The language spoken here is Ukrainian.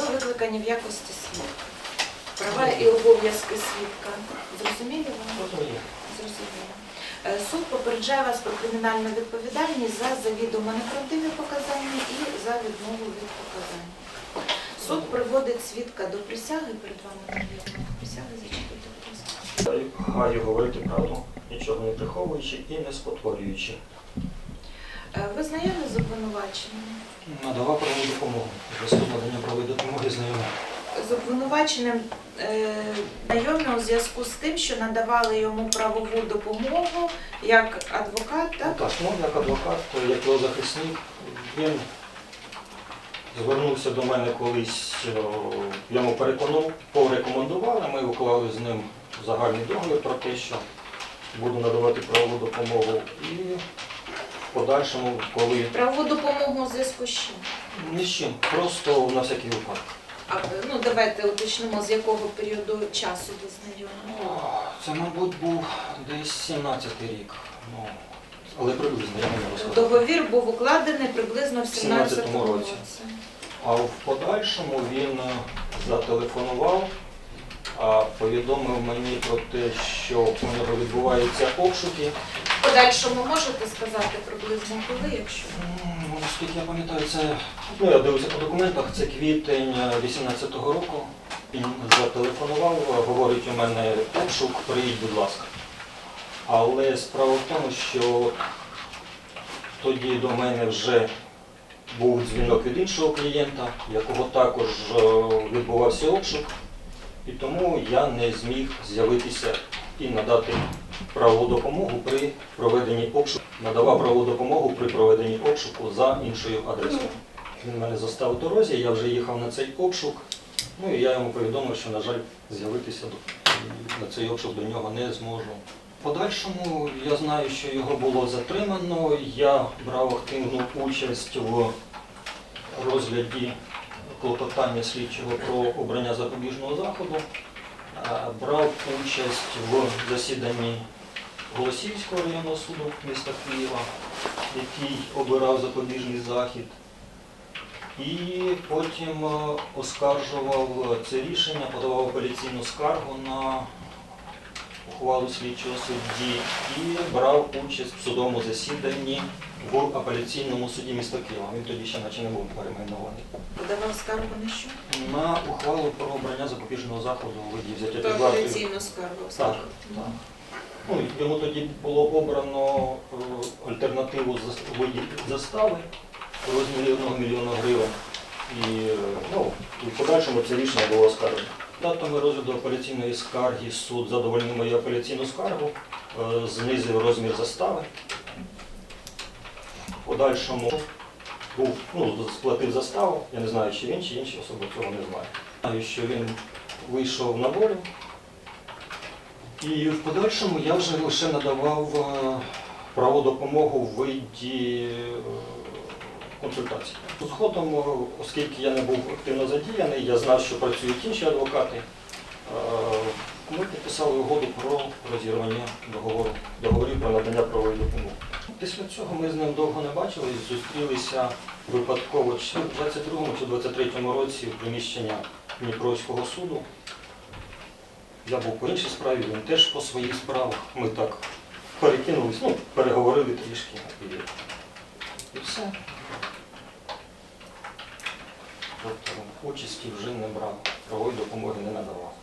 Ви викликані в якості свідка. Права і обов'язки свідка. Зрозуміли вам? Розумію. Зрозуміло. Е, Суд попереджає вас про кримінальну відповідальність за завідомо неправдиві показання і за відмову від показань. Суд приводить свідка до присяги перед вами. Присяги зачитуйте, будь ласка. Маю говорити правду, нічого не приховуючи і не спотворюючи. Е, Ви знайомі з обвинуваченим? Надавав правову допомогу. Зв'язку надання правової допомоги знайомий. З обвинуваченим е, знайомі у зв'язку з тим, що надавали йому правову допомогу як адвокат, так? Так, ну, як адвокат, як його захисник, він звернувся до мене колись, о, йому переконав, порекомендували, ми уклали з ним загальний договір про те, що буду надавати правову допомогу. І в подальшому, коли Правову допомогу у зв'язку з чим? ні з чим, просто на всякий випадок. А, ну давайте уточнимо, з якого періоду часу ви знайомі. Це, мабуть, був десь 17-й рік. Ну, але приблизно, я не можу сказати. Договір був укладений приблизно в 17 17-му році. році. А в подальшому він е, зателефонував, а повідомив мені про те, що у нього відбуваються обшуки. Подальшому можете сказати приблизно коли, якщо М, Наскільки я пам'ятаю, це ну я дивився по документах, це квітень 18-го року. Він зателефонував, е, говорить, у мене обшук, приїдь, будь ласка. Але справа в тому, що тоді до мене вже був дзвінок від іншого клієнта, якого також е, відбувався обшук, і тому я не зміг з'явитися і надати правову допомогу при проведенні обшуку. Надавав правову допомогу при проведенні обшуку за іншою адресою. Він мене застав у дорозі, я вже їхав на цей обшук. Ну і я йому повідомив, що, на жаль, з'явитися на цей обшук до нього не зможу. В подальшому я знаю, що його було затримано. Я брав активну участь в розгляді клопотання слідчого про обрання запобіжного заходу. Брав участь в засіданні Голосіївського районного суду міста Києва, який обирав запобіжний захід. І потім е, оскаржував це рішення, подавав апеляційну скаргу на ухвалу слідчого судді і брав участь в судовому засіданні в апеляційному суді міста Києва. Він тоді ще наче не був перейменований. подавав скаргу на що? На ухвалу про обрання запобіжного заходу у виді взяття під вартою. апеляційну скаргу. Так, так. Ну, йому тоді було обрано е, альтернативу виді застави розмірі 1 мільйона гривень. І, е, ну, в подальшому це рішення було оскаржено. Датами розгляду апеляційної скарги суд задовольнив мою апеляційну скаргу, е, знизив розмір застави. В подальшому був, ну, сплатив заставу. Я не знаю, чи він, чи інші особи цього не знаю. Знаю, що він вийшов на волю. І в подальшому я вже лише надавав е, праву допомогу в виді е, консультацій. Згодом, е, оскільки я не був активно задіяний, я знав, що працюють інші адвокати. е, Ми підписали угоду про розірвання договору, договорів про надання правової допомоги. Після цього ми з ним довго не бачились, зустрілися випадково чи в 22-му чи 23-му році в приміщення Дніпровського суду. Я був по іншій справі, він теж по своїх справах. Ми так перекинулись, ну, переговорили трішки. І все. Участі вже не брав, правової допомоги не надавав.